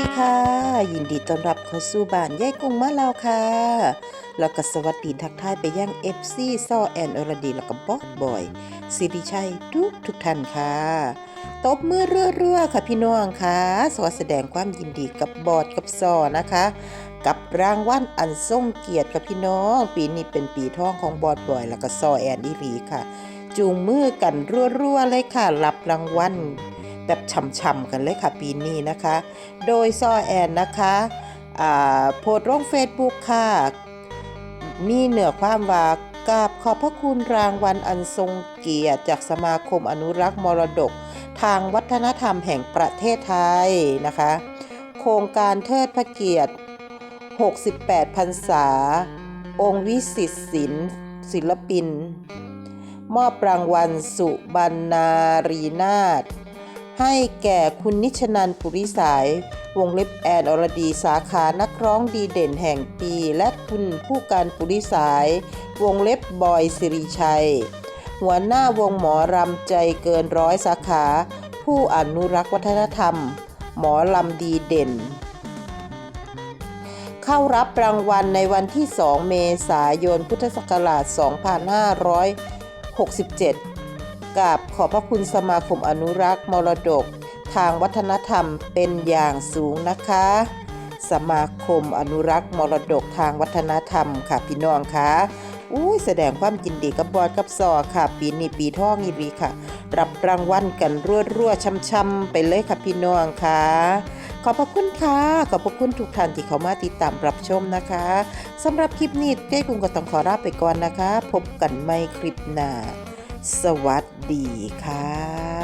ดีค่ะ ยินดีต้อนรับเข้าสู่บ้านยายกุ้งมาแล้วค่ะ แล้วก็สวัสดีทักทายไปยัง FC ซอแอนอรดี แล้วก็บอสบอยสิริชัยทุกทุกท่านค่ะตบมือเรัวๆค่ะพี่น้องค่ะสวัสแสดงความยินดีกับบอสกับซอนะคะ กับรางวัลอันทรงเกียรติกับพี่น้อง ปีนี้เป็นปีทองของบอสบอย แล้วก็ซอแอนอีหลีค่ะ จูงมือกันรัวๆเลยค่ะรับรางวัล แบบช่ำๆกันเลยค่ะปีนี้นะคะ โดยซอแอนนะคะโพสต์ลงเฟซบุ๊กค่ะ มีเหนือความว่ากราบขอบพระคุณรางวัลอันทรงเกียรติจากสมาคมอนุรักษ์มรดก ทางวัฒนธรรมแห่งประเทศไทยนะคะ โครงการเทิดพระเกียรติ 68 พรรษา องค์วิสิตศิลป์ศิลปิน มอบรางวัลสุบรรณารีนาถ ให้แก่คุณนิชนันปุริสาย วงเล็บแอนอรดีสาขานักร้องดีเด่นแห่งปี และคุณผู้การปุริสาย วงเล็บบอยสิริชัย หัวหน้าวงหมอรำใจเกินร้อยสาขา ผู้อนุรักษ์วัฒนธรรม หมอลำดีเด่น เข้ารับรางวัลในวันที่ 2 เมษายนพุทธศักราช 2567 กับขอบพระคุณสมาคมอนุรักษ์มรดก ทางวัฒนธรรมเป็นอย่างสูงนะคะ สมาคมอนุรักษ์มรดกทางวัฒนธรรมค่ะพี่น้องคะอุ้ยแสดงความยินดีกับบอดกับซอค่ะ ปีนี้ปีท่องอีรีค่ะ รับรางวัลกันรั่วๆช่ำๆไปเลยค่ะพี่น้องค่ะขอบพระคุณค่ะ ขอบพระคุณทุกท่านที่เข้ามาติดตามรับชมนะคะสำหรับคลิปนี้เจ้กุ้งก็ต้องขอลาไปก่อนนะคะ พบกันใหม่คลิปหน้า สวัสดีค่ะ